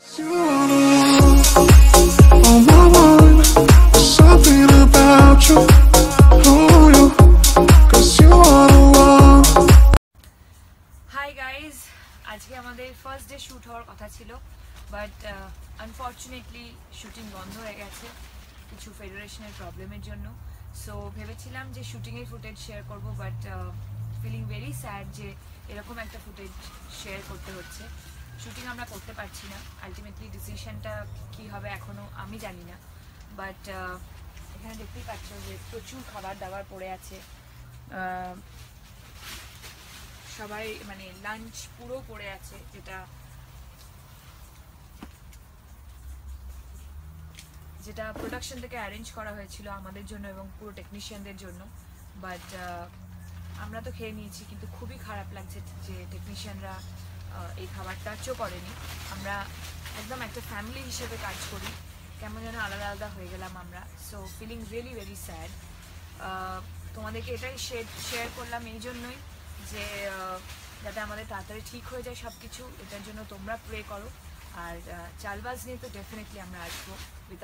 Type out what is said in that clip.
আজকে আমাদের first day shoot হওয়ার কথা ছিল বাট আনফর্চুনেটলি শুটিং বন্ধ হয়ে গেছে, কিছু ফেডারেশনের প্রবলেমের জন্য। সো ভেবেছিলাম যে শুটিংয়ের ফুটেজ শেয়ার করব বাট ফিলিং ভেরি স্যাড যে এরকম একটা ফুটেজ শেয়ার করতে হচ্ছে। শুটিং আমরা করতে পারছি না। আলটিমেটলি ডিসিশনটা কী হবে এখনও আমি জানি না। বাট এখানে দেখতেই পাচ্ছ যে প্রচুর খাবার দাবার পড়ে আছে। আহ, সবাই মানে লাঞ্চ পুরো পড়ে আছে যেটা যেটা প্রোডাকশন থেকে অ্যারেঞ্জ করা হয়েছিল আমাদের জন্য এবং পুরো টেকনিশিয়ানদের জন্য। বাট আমরা তো খেয়ে নিয়েছি কিন্তু খুবই খারাপ লাগছে যে টেকনিশিয়ানরা এই খাবারটা টাচও করেনি। আমরা একদম একটা ফ্যামিলি হিসেবে কাজ করি। কেমন যেন আলাদা আলাদা হয়ে গেলাম আমরা। So feeling really very sad তোমাদেরকে এটাই শেয়ার করলাম এই জন্যই যে যাতে আমাদের তাড়াতাড়ি ঠিক হয়ে যায় সব কিছু এটার জন্য তোমরা প্রে করো। আর চালবাজ নিয়ে তো ডেফিনেটলি আমরা আসব উইথ